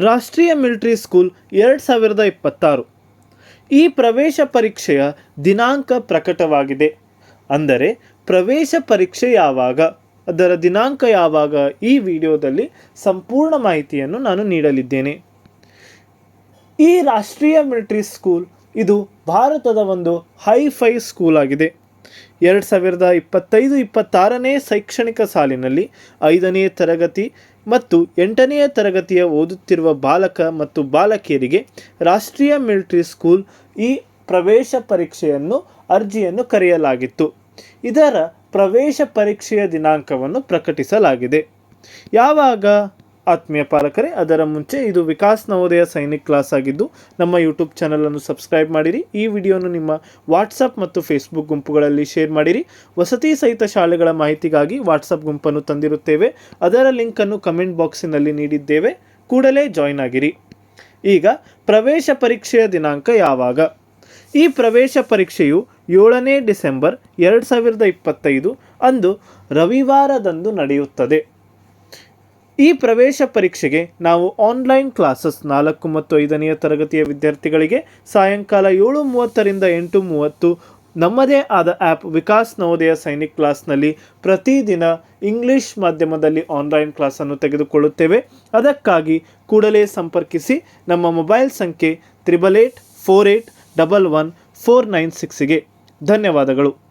ರಾಷ್ಟ್ರೀಯ military school ಎರಡು ಸಾವಿರದ ಇಪ್ಪತ್ತಾರು. ಈ ಪ್ರವೇಶ ಪರೀಕ್ಷೆಯ ದಿನಾಂಕ ಪ್ರಕಟವಾಗಿದೆ. ಅಂದರೆ, ಪ್ರವೇಶ ಪರೀಕ್ಷೆ ಯಾವಾಗ? ಅದರ ದಿನಾಂಕ ಯಾವಾಗ? ಈ ವಿಡಿಯೋದಲ್ಲಿ ಸಂಪೂರ್ಣ ಮಾಹಿತಿಯನ್ನು ನಾನು ನೀಡಲಿದ್ದೇನೆ. ಈ ರಾಷ್ಟ್ರೀಯ ಮಿಲಿಟರಿ ಸ್ಕೂಲ್ ಇದು ಭಾರತದ ಒಂದು ಹೈಫೈ ಸ್ಕೂಲ್ ಆಗಿದೆ. ಎರಡು ಸಾವಿರದ ಇಪ್ಪತ್ತೈದು ಇಪ್ಪತ್ತಾರನೇ ಶೈಕ್ಷಣಿಕ ಸಾಲಿನಲ್ಲಿ ಐದನೇ ತರಗತಿ ಮತ್ತು ಎಂಟನೆಯ ತರಗತಿಯ ಓದುತ್ತಿರುವ ಬಾಲಕ ಮತ್ತು ಬಾಲಕಿಯರಿಗೆ ರಾಷ್ಟ್ರೀಯ ಮಿಲಿಟರಿ ಸ್ಕೂಲ್ ಈ ಪ್ರವೇಶ ಪರೀಕ್ಷೆಯನ್ನು ಅರ್ಜಿಯನ್ನು ಕರೆಯಲಾಗಿತ್ತು. ಇದರ ಪ್ರವೇಶ ಪರೀಕ್ಷೆಯ ದಿನಾಂಕವನ್ನು ಪ್ರಕಟಿಸಲಾಗಿದೆ. ಯಾವಾಗ? ಆತ್ಮೀಯ ಪಾಲಕರೇ, ಅದರ ಮುಂಚೆ ಇದು ವಿಕಾಸ್ ನವೋದಯ ಸೈನಿಕ್ ಕ್ಲಾಸ್ ಆಗಿದ್ದು, ನಮ್ಮ ಯೂಟ್ಯೂಬ್ ಚಾನಲನ್ನು ಸಬ್ಸ್ಕ್ರೈಬ್ ಮಾಡಿರಿ. ಈ ವಿಡಿಯೋನು ನಿಮ್ಮ ವಾಟ್ಸಪ್ ಮತ್ತು ಫೇಸ್ಬುಕ್ ಗುಂಪುಗಳಲ್ಲಿ ಶೇರ್ ಮಾಡಿರಿ. ವಸತಿ ಸಹಿತ ಶಾಲೆಗಳ ಮಾಹಿತಿಗಾಗಿ ವಾಟ್ಸಪ್ ಗುಂಪನ್ನು ತಂದಿರುತ್ತೇವೆ. ಅದರ ಲಿಂಕನ್ನು ಕಮೆಂಟ್ ಬಾಕ್ಸಿನಲ್ಲಿ ನೀಡಿದ್ದೇವೆ. ಕೂಡಲೇ ಜಾಯ್ನ್ ಆಗಿರಿ. ಈಗ ಪ್ರವೇಶ ಪರೀಕ್ಷೆಯ ದಿನಾಂಕ ಯಾವಾಗ? ಈ ಪ್ರವೇಶ ಪರೀಕ್ಷೆಯು ಏಳನೇ ಡಿಸೆಂಬರ್ ಎರಡು ಸಾವಿರದ ಇಪ್ಪತ್ತೈದು ಅಂದು ರವಿವಾರದಂದು ನಡೆಯುತ್ತದೆ. ಈ ಪ್ರವೇಶ ಪರೀಕ್ಷೆಗೆ ನಾವು ಆನ್ಲೈನ್ ಕ್ಲಾಸಸ್ ನಾಲ್ಕು ಮತ್ತು ಐದನೆಯ ತರಗತಿಯ ವಿದ್ಯಾರ್ಥಿಗಳಿಗೆ ಸಾಯಂಕಾಲ ಏಳು ಮೂವತ್ತರಿಂದ ಎಂಟು ಮೂವತ್ತು ನಮ್ಮದೇ ಆದ ಆ್ಯಪ್ ವಿಕಾಸ್ ನವೋದಯ ಸೈನಿಕ್ ಕ್ಲಾಸ್ನಲ್ಲಿ ಪ್ರತಿದಿನ ಇಂಗ್ಲಿಷ್ ಮಾಧ್ಯಮದಲ್ಲಿ ಆನ್ಲೈನ್ ಕ್ಲಾಸನ್ನು ತೆಗೆದುಕೊಳ್ಳುತ್ತೇವೆ. ಅದಕ್ಕಾಗಿ ಕೂಡಲೇ ಸಂಪರ್ಕಿಸಿ ನಮ್ಮ ಮೊಬೈಲ್ ಸಂಖ್ಯೆ triple eight, four eight, double one, four nine ಸಿಕ್ಸಿಗೆ ಧನ್ಯವಾದಗಳು.